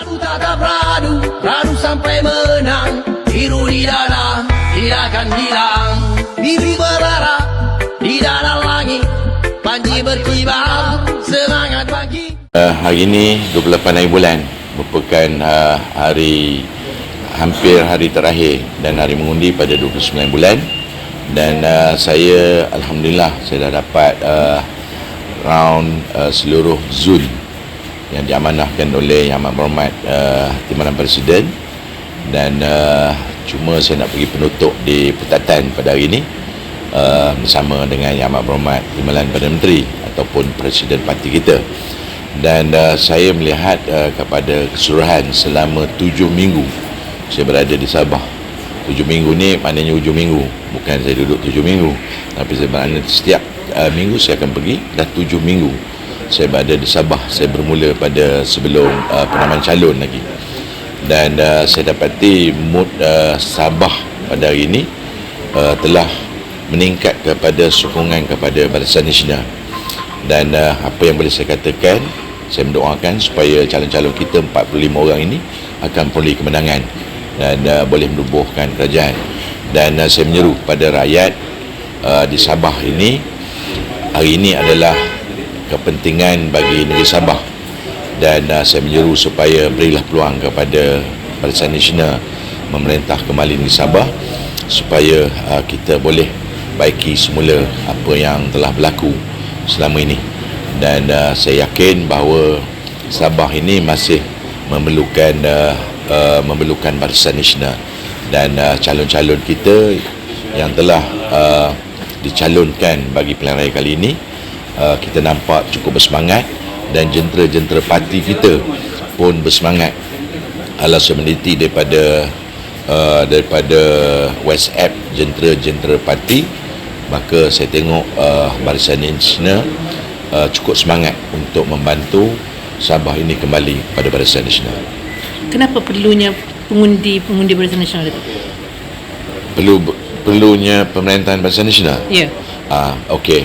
Radu tak radu, radu sampai menang. Biru di dada, tidak akan hilang. Bibi berdarah, di dalam langit Panji berkibar, semangat pagi. Uh, hari ini 28 hari bulan merupakan uh, hari hampir hari terakhir dan hari mengundi pada 29 bulan. Dan uh, saya Alhamdulillah saya dah dapat uh, round uh, seluruh zon yang diamanahkan oleh Yang Amat Berhormat uh, Timbalan Presiden. Dan uh, cuma saya nak pergi penutup di Petatan pada hari ini uh, bersama dengan Yang Amat Berhormat Timbalan Perdana Menteri ataupun Presiden parti kita. Dan uh, saya melihat uh, kepada keseluruhan selama tujuh minggu saya berada di Sabah. Tujuh minggu ni maknanya hujung minggu. Bukan saya duduk tujuh minggu tapi saya berada setiap uh, minggu saya akan pergi dah tujuh minggu saya berada di Sabah. Saya bermula pada sebelum uh, penamaan calon lagi. Dan uh, saya dapati mood uh, Sabah pada hari ini uh, telah meningkat kepada sokongan kepada Barisan Nasional. Dan uh, apa yang boleh saya katakan saya mendoakan supaya calon-calon kita 45 orang ini akan peroleh kemenangan dan uh, boleh menubuhkan kerajaan. Dan uh, saya menyeru kepada rakyat uh, di Sabah ini hari ini adalah kepentingan bagi negeri Sabah. Dan uh, saya menyeru supaya berilah peluang kepada Barisan Nasional memerintah kembali negeri Sabah supaya uh, kita boleh baiki semula apa yang telah berlaku selama ini. Dan uh, saya yakin bahawa Sabah ini masih memerlukan uh, uh, memerlukan Barisan Nasional. Dan uh, calon-calon kita yang telah uh, dicalonkan bagi pilihan raya kali ini uh, kita nampak cukup bersemangat dan jentera-jentera parti kita pun bersemangat ala saya meneliti daripada uh, daripada WhatsApp jentera-jentera parti maka saya tengok uh, Barisan Nasional uh, cukup semangat untuk membantu Sabah ini kembali pada Barisan Nasional. Kenapa perlunya pengundi pengundi Barisan Nasional itu? Perlu perlunya pemerintahan Barisan Nasional. Ya. Ah, okey.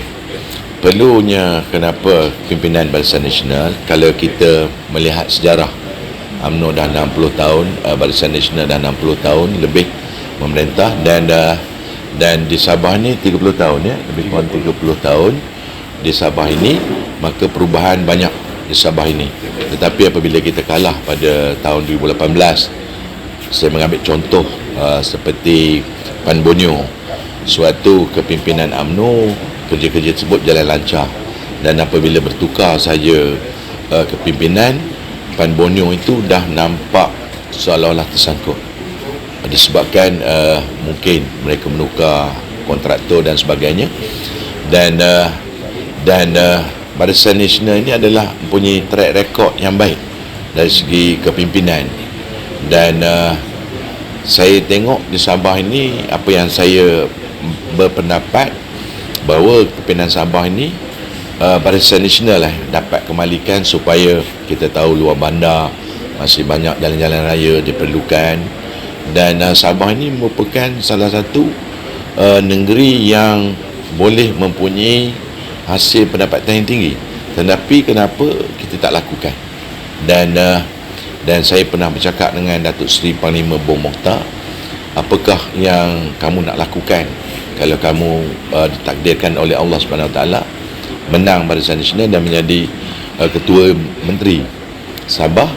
Perlunya kenapa pimpinan Barisan Nasional kalau kita melihat sejarah UMNO dah 60 tahun, uh, Barisan Nasional dah 60 tahun lebih memerintah dan uh, dan di Sabah ni 30 tahun ya, lebih kurang 30 tahun di Sabah ini maka perubahan banyak di Sabah ini. Tetapi apabila kita kalah pada tahun 2018 saya mengambil contoh uh, seperti Pan Bonyo suatu kepimpinan AMNO kerja-kerja tersebut jalan lancar. Dan apabila bertukar saja uh, kepimpinan Pan Bonyo itu dah nampak seolah-olah tersangkut. Disebabkan uh, mungkin mereka menukar kontraktor dan sebagainya. Dan uh, dan uh, Barisan Nasional ini adalah mempunyai track record yang baik dari segi kepimpinan. Dan uh, saya tengok di Sabah ini apa yang saya berpendapat bahawa kepimpinan Sabah ini uh, Barisan Nasional lah dapat kembalikan supaya kita tahu luar bandar masih banyak jalan-jalan raya diperlukan. Dan uh, Sabah ini merupakan salah satu uh, negeri yang boleh mempunyai hasil pendapatan yang tinggi. Tetapi kenapa kita tak lakukan? Dan uh, dan saya pernah bercakap dengan Datuk Seri Panglima Bong Mokhtar apakah yang kamu nak lakukan kalau kamu uh, ditakdirkan oleh Allah Subhanahu Taala menang Barisan Nasional dan menjadi uh, ketua menteri? Sabah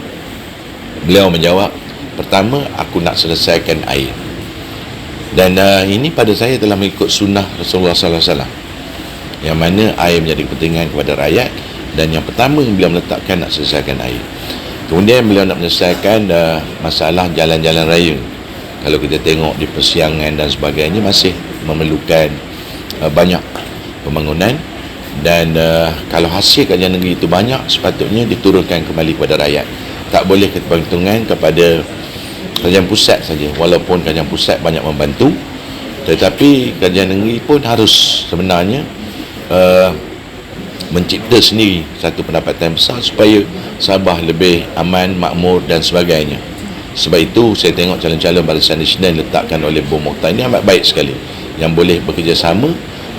beliau menjawab pertama aku nak selesaikan air. Dan uh, ini pada saya telah mengikut sunnah Rasulullah sallallahu alaihi wasallam. Yang mana air menjadi kepentingan kepada rakyat dan yang pertama beliau meletakkan nak selesaikan air. Kemudian beliau nak menyelesaikan uh, masalah jalan-jalan raya kalau kita tengok di persiangan dan sebagainya masih memerlukan uh, banyak pembangunan. Dan uh, kalau hasil kajian negeri itu banyak sepatutnya diturunkan kembali kepada rakyat. Tak boleh ketergantungan kepada kajian pusat saja. Walaupun kajian pusat banyak membantu tetapi kajian negeri pun harus sebenarnya uh, mencipta sendiri satu pendapatan besar supaya Sabah lebih aman, makmur dan sebagainya. Sebab itu saya tengok calon-calon Barisan Nasional letakkan oleh Bung Mokhtar ini amat baik sekali. Yang boleh bekerjasama,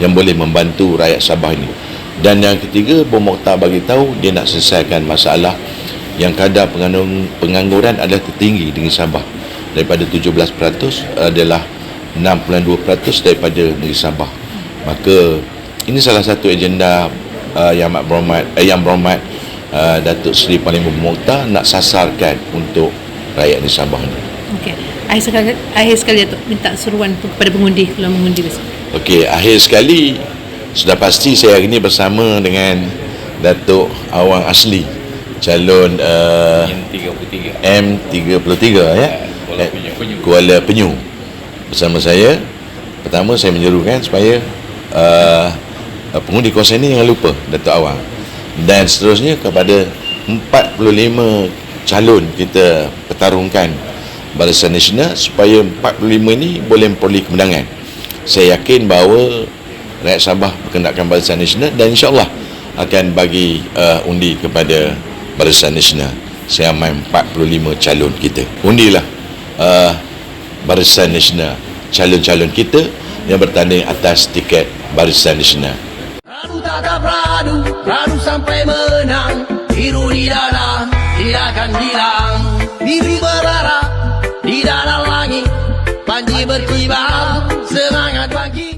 yang boleh membantu rakyat Sabah ini. Dan yang ketiga, Bung Mokhtar bagi tahu dia nak selesaikan masalah yang kadar pengangguran adalah tertinggi di Sabah. Daripada 17% adalah 62% daripada negeri Sabah. Maka ini salah satu agenda uh, yang amat berhormat eh, yang berhormat uh, Datuk Seri Panglima Bermokhtar nak sasarkan untuk rakyat negeri Sabah ni Okey. Akhir sekali, akhir sekali Datuk minta seruan kepada pengundi kalau mengundi besok. Okey, akhir sekali sudah pasti saya hari ini bersama dengan Datuk Awang Asli calon uh, M33 M33 ya. Kuala Eh, Penyu. Penyu. Kuala Penyu. Bersama saya pertama saya menyerukan supaya uh, uh, pengundi kawasan ini jangan lupa Datuk Awang. Dan seterusnya kepada 45 calon kita pertarungkan Barisan Nasional supaya 45 ini boleh memperoleh kemenangan. Saya yakin bahawa rakyat Sabah berkendakkan Barisan Nasional dan insyaAllah akan bagi uh, undi kepada Barisan Nasional seramai 45 calon kita. Undilah uh, Barisan Nasional calon-calon kita yang bertanding atas tiket Barisan Nasional. Radu tatap radu, radu sampai menang Biru di dada, dia akan bilang Bibi berharap Di dalam langit. Panji berkibar. Semangat bagi